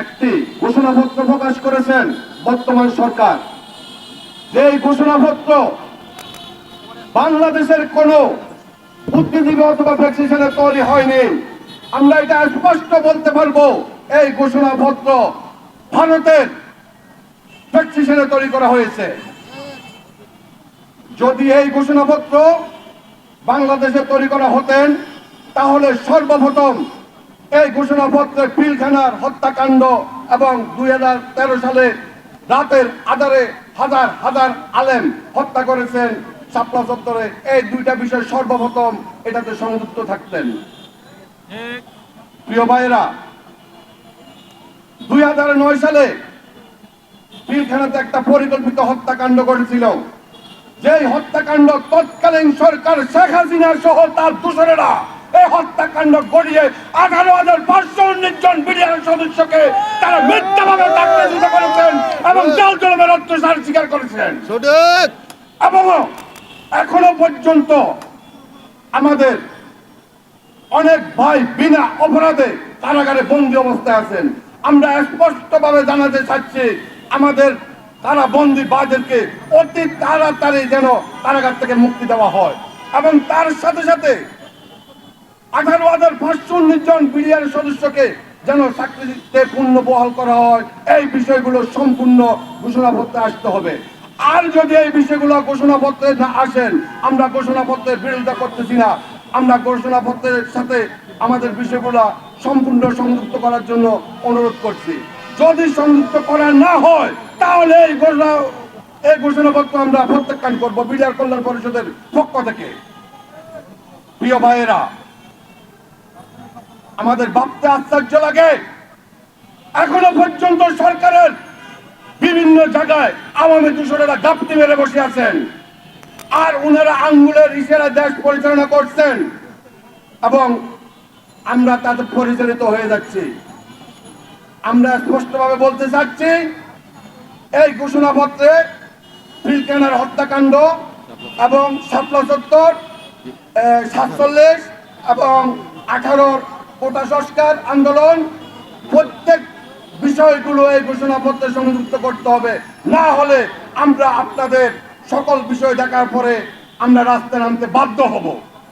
একটি ঘোষণাপত্র প্রকাশ করেছেন বর্তমান সরকার। যেই ঘোষণাপত্র বাংলাদেশের কোন বুদ্ধিজীবী অথবা ফ্যাক্সিশনে তৈরি হয়নি, আমরা এটা স্পষ্ট বলতে পারব, এই ঘোষণাপত্র ভারতের ফ্যাক্সিশনে তৈরি করা হয়েছে। যদি এই ঘোষণাপত্র বাংলাদেশে তৈরি করা হতেন, তাহলে সর্বপ্রথম এই ঘোষণাপত্রে পিলখানার হত্যাকাণ্ড এবং দুই হাজার তেরো সালে রাতের আধারে হাজার হাজার আলেম হত্যা করেছেন শাপলা চত্বরে। এই দুইটা বিষয় সর্বপ্রথম এটাতে সংযুক্ত থাকতেন। প্রিয় ভাইয়েরা, দুই সালে পিলখানাতে একটা পরিকল্পিত হত্যাকাণ্ড ঘটেছিল। যেই হত্যাকাণ্ড তৎকালীন সরকার শেখ হাসিনা সহ তার দূষণেরা এই হত্যাকাণ্ড ঘটিয়ে আঠারো হাজার পাঁচশো উনিশ জন বিডিআর সদস্যকে তারা মিথ্যাভাবে চাকরিচ্যুত করেছেন এবং জাল জলমের অত্যাচার স্বীকার করেছেন। এবং এখনও পর্যন্ত আমাদের অনেক ভাই বিনা অপরাধে কারাগারে বন্দি অবস্থায় আছেন। আমরা স্পষ্টভাবে জানাতে চাচ্ছি আমাদের তারা বন্দি বাদেরকে অতি তাড়াতাড়ি যেন কারাগার থেকে মুক্তি দেওয়া হয়। এবং তার সাথে সাথে আঠারো হাজার পাঁচশো জন বিডিআর সদস্যকে যেন চাকরিতে পূর্ণ বহাল করা হয়, এই বিষয়গুলো সম্পূর্ণ ঘোষণাপত্রে আসতে হবে। আর যদি এই বিষয়গুলো ঘোষণাপত্রে না আসেন, আমরা ঘোষণাপত্রের বিরোধিতা করতেছি না। আমরা ঘোষণাপত্রের সাথে আমাদের বিষয়গুলো সম্পূর্ণ সংযুক্ত করার জন্য অনুরোধ করছি। যদি সংযুক্ত করা না হয়, তাহলে এই ঘোষণা, এই ঘোষণাপত্র আমরা প্রত্যাখ্যান করব বিডিআর কল্যাণ পরিষদের পক্ষ থেকে। প্রিয় ভাইয়েরা আমাদের ভাবতে আশ্চর্য লাগে। এখনও পর্যন্ত সরকারের বিভিন্ন জায়গায় আওয়ামী দূষণেরা গাপ্তি মেরে বসে আছেন। আর উনারা আঙ্গুলের ইশারা দেশ পরিচালনা করছেন। এবং আমরা তাতে পরিচালিত হয়ে যাচ্ছি। আমরা স্পষ্টভাবে বলতে চাচ্ছি, এই ঘোষণাপত্রে পিলকানার হত্যাকাণ্ড এবং শাপলা সত্তর সাতচল্লিশ এবং আঠারোর কোটা সংস্কার আন্দোলন, প্রত্যেক বিষয়গুলো এই ঘোষণাপত্রে সংযুক্ত করতে হবে। না হলে আমরা আপনাদের সকল বিষয় দেখার পরে আমরা রাস্তায় নামতে বাধ্য হব।